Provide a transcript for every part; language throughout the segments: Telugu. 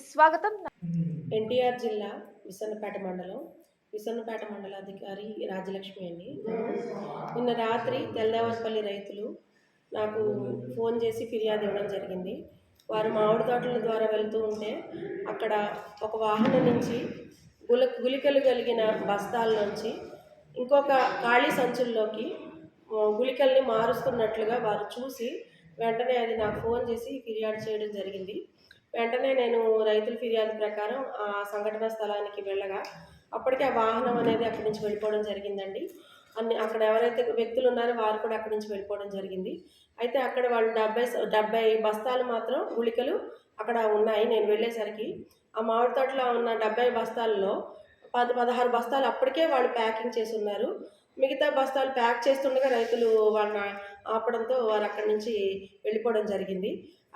స్వాగతం. ఎన్టీఆర్ జిల్లా విసన్నపేట మండలం. విసన్నపేట మండలాధికారి రాజలక్ష్మి అండి. నిన్న రాత్రి తెల్లవారిపల్లి రైతులు నాకు ఫోన్ చేసి ఫిర్యాదు ఇవ్వడం జరిగింది. వారు మామిడి తోటల ద్వారా వెళ్తూ ఉంటే అక్కడ ఒక వాహనం నుంచి గుల గులికలు కలిగిన బస్తాల నుంచి ఇంకొక ఖాళీ సంచుల్లోకి ఆ, గుళికల్ని మారుస్తున్నట్లుగా వారు చూసి వెంటనే అది నాకు ఫోన్ చేసి ఫిర్యాదు చేయడం జరిగింది. వెంటనే నేను రైతుల ఫిర్యాదు ప్రకారం ఆ సంఘటన స్థలానికి వెళ్ళగా అప్పటికే ఆ వాహనం అనేది అక్కడి నుంచి వెళ్ళిపోవడం జరిగిందండి. అన్ని అక్కడ ఎవరైతే వ్యక్తులు ఉన్నారో వారు కూడా అక్కడి నుంచి వెళ్ళిపోవడం జరిగింది. అయితే అక్కడ వాళ్ళు డెబ్బై డెబ్బై బస్తాలు మాత్రం గుళికలు అక్కడ ఉన్నాయి. నేను వెళ్ళేసరికి ఆ మామిడి తోటలో ఉన్న డెబ్బై బస్తాల్లో పది పదహారు బస్తాలు అప్పటికే వాళ్ళు ప్యాకింగ్ చేసి ఉన్నారు. మిగతా బస్తాలు ప్యాక్ చేస్తుండగా రైతులు వాళ్ళ ఆపడంతో వారు అక్కడి నుంచి వెళ్ళిపోవడం జరిగింది.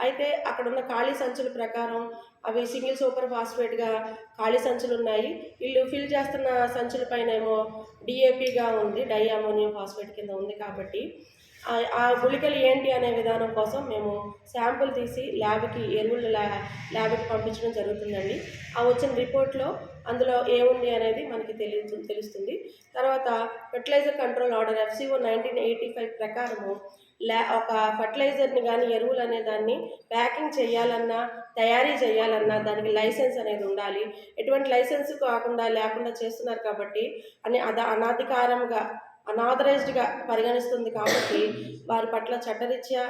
అయితే అక్కడ ఉన్న ఖాళీ సంచుల ప్రకారం అవి సింగిల్ సూపర్ ఫాస్ఫేట్గా ఖాళీ సంచులు ఉన్నాయి. వీళ్ళు ఫిల్ చేస్తున్న సంచుల పైన ఏమో డిఏపిగా ఉంది డై అమోనియం ఫాస్ఫేట్ కింద ఉంది కాబట్టి. ఆ- గుళికలు ఏంటి అనే విధానం కోసం మేము శాంపుల్ తీసి ల్యాబ్కి ఎరువులు ల్యాబ్కి పంపించడం జరుగుతుందండి. ఆ వచ్చిన రిపోర్ట్లో అందులో ఏముంది అనేది మనకి తెలియదు తెలుస్తుంది. తర్వాత fertiliser control order FCO nineteen eighty five ప్రకారము ల్యా ఒక ఫర్టిలైజర్ని కానీ ఎరువులు అనే దాన్ని ప్యాకింగ్ చేయాలన్నా తయారీ చేయాలన్నా దానికి లైసెన్స్ అనేది ఉండాలి. ఎటువంటి లైసెన్స్ కాకుండా లేకుండా చేస్తున్నారు కాబట్టి అని అద అనాధికారంగా అనాథరైజ్డ్గా పరిగణిస్తుంది కాబట్టి వారి పట్ల చట్టరీత్యా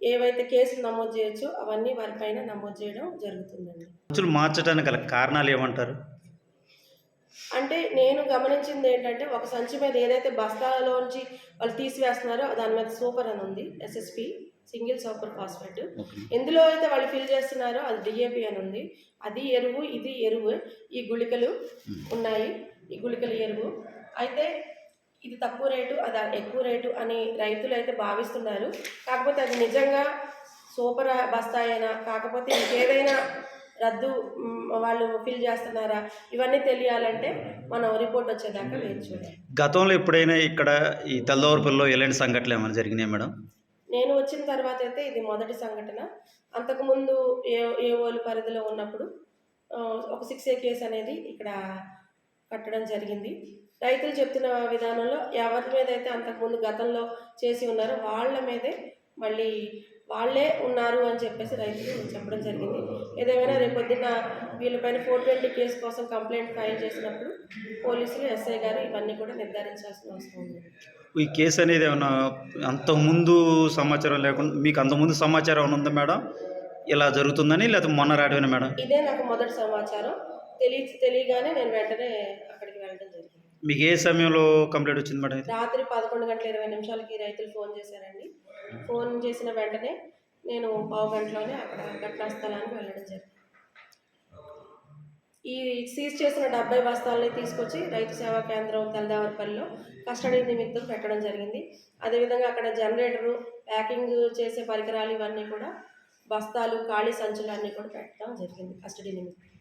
ఏవైతే కేసులు నమోదు చేయొచ్చో అవన్నీ వారిపైన నమోదు చేయడం జరుగుతుందండి. మార్చడానికి గల కారణాలు ఏమంటారు? అంటే నేను గమనించింది ఏంటంటే ఒక సంచి మీద ఏదైతే బస్తాలలోంచి వాళ్ళు తీసివేస్తున్నారో దాని మీద సూపర్ అని ఉంది ఎస్ఎస్పి సింగిల్ సూపర్ ఫాస్ఫేట్. ఎందులో అయితే వాళ్ళు ఫిల్ చేస్తున్నారో అది డిఏపి అని ఉంది. అది ఎరువు ఇది ఎరువు ఈ గుళికలు ఉన్నాయి ఈ గుళికల ఎరువు. అయితే ఇది తక్కువ రేటు అది ఎక్కువ రేటు అని రైతులు అయితే భావిస్తున్నారు. కాకపోతే అది నిజంగా సూపర్ బస్తాయేనా? కాకపోతే ఇంకేదైనా రద్దు వాళ్ళు ఫిల్ చేస్తున్నారా? ఇవన్నీ తెలియాలంటే మనం రిపోర్ట్ వచ్చేదాకా వేచి గతంలో ఎప్పుడైనా ఇక్కడ ఈ తెల్లవారుపల్లిలో ఎలాంటి సంఘటనలు ఏమైనా జరిగినాయి మేడం? నేను వచ్చిన తర్వాత అయితే ఇది మొదటి సంఘటన. అంతకుముందు ఏ ఏఓలు పరిధిలో ఉన్నప్పుడు ఒక సిక్స్ ఏ కేసు అనేది ఇక్కడ కట్టడం జరిగింది. రైతులు చెప్తున్న విధానంలో ఎవరి మీద అయితే అంతకుముందు గతంలో చేసి ఉన్నారో వాళ్ళ మీదే మళ్ళీ వాళ్ళే ఉన్నారు అని చెప్పేసి రైతులు చెప్పడం జరిగింది. ఏదేమైనా రేపొద్దున వీళ్ళపైన ఫోర్ ట్వంటీ కేసు కోసం కంప్లైంట్ ఫైల్ చేసినప్పుడు పోలీసులు ఎస్ఐ గారు ఇవన్నీ కూడా నిర్ధారించాల్సిన అవసరం ఉంది. ఈ కేసు అనేది ఏమైనా అంతకుముందు సమాచారం లేకుండా మీకు అంతకుముందు సమాచారం ఏమైనా ఉందా మేడం? ఇలా జరుగుతుందని లేకపోతే మొన్న రావడమేనా మేడం? ఇదే నాకు మొదటి సమాచారం. తెలియ తెలియగానే నేను వెంటనే అక్కడికి వెళ్ళడం జరిగింది. మీకు ఏ సమయంలో కంప్లైంట్ వచ్చింది మేడం ఇది రాత్రి పదకొండు గంటల ఇరవై నిమిషాలకి రైతులు ఫోన్ చేశారండి. ఫోన్ చేసిన వెంటనే నేను పావు గంటలోనే అక్కడ ఘటనా స్థలానికి వెళ్ళడం జరిగింది. ఈ సీజ్ చేసిన డెబ్బై బస్తాలని తీసుకొచ్చి రైతు సేవా కేంద్రం తెల్లదావరపల్లిలో కస్టడీ నిమిత్తం పెట్టడం జరిగింది. అదేవిధంగా అక్కడ జనరేటరు ప్యాకింగ్ చేసే పరికరాలు ఇవన్నీ కూడా బస్తాలు ఖాళీ సంచులు అన్నీ కూడా పెట్టడం జరిగింది కస్టడీ నిమిత్తం.